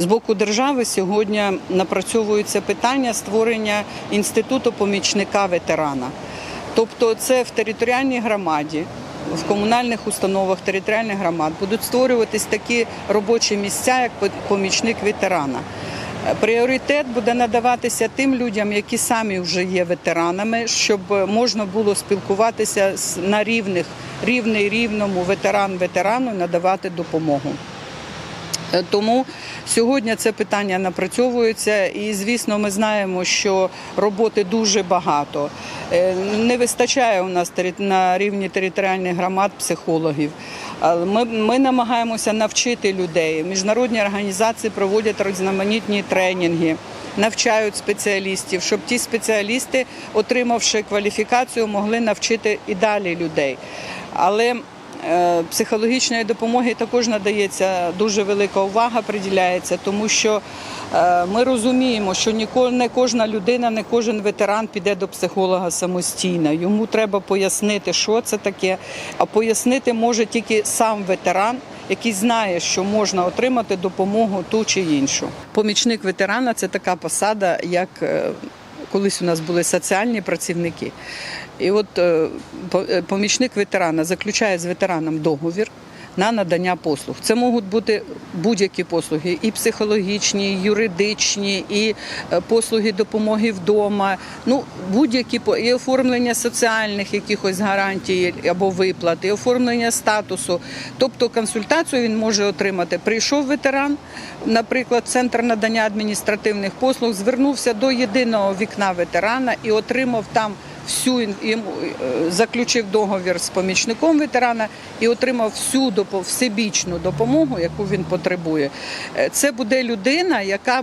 З боку держави сьогодні напрацьовується питання створення інституту помічника ветерана. Тобто, це в територіальній громаді, в комунальних установах територіальних громад будуть створюватись такі робочі місця, як помічник ветерана. Пріоритет буде надаватися тим людям, які самі вже є ветеранами, щоб можна було спілкуватися на рівних, рівний рівному ветеран ветерану надавати допомогу. Е, Тому сьогодні це питання напрацьовується, і звісно, ми знаємо, що роботи дуже багато. Е, Не вистачає у нас на рівні територіальних громад психологів. Ми, ми намагаємося навчити людей. Міжнародні організації проводять різноманітні тренінги. Навчають спеціалістів, щоб ті спеціалісти, отримавши кваліфікацію, могли навчити і далі людей. Але Психологічної допомоги також надається дуже велика увага, приділяється, тому що е, ми розуміємо, що не кожна людина, не кожен ветеран піде до психолога самостійно. Йому треба пояснити, що це таке. А пояснити може тільки сам ветеран, який знає, що можна отримати допомогу ту чи іншу. Помічник ветерана це така посада, як е, колись у нас були соціальні працівники. І от е, е, помічник ветерана заключає з ветераном договір на надання послуг. Це можуть бути будь-які послуги, і психологічні, і юридичні, і е, послуги допомоги вдома. Ну, будь-які і оформлення соціальних якихось гарантій або виплат, і оформлення статусу. Тобто консультацію він може отримати. Прийшов ветеран, наприклад, центр надання адміністративних послуг, звернувся до єдиного вікна ветерана і отримав там всю е, заключив договір з помічником ветерана і отримав всю всебічну допомогу, яку він потребує. Е, Це буде людина, яка е,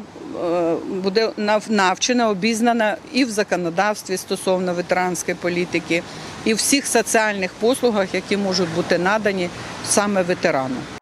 буде навчена, обізнана і в законодавстві стосовно ветеранської політики, і всіх соціальних послугах, які можуть бути надані саме ветерану.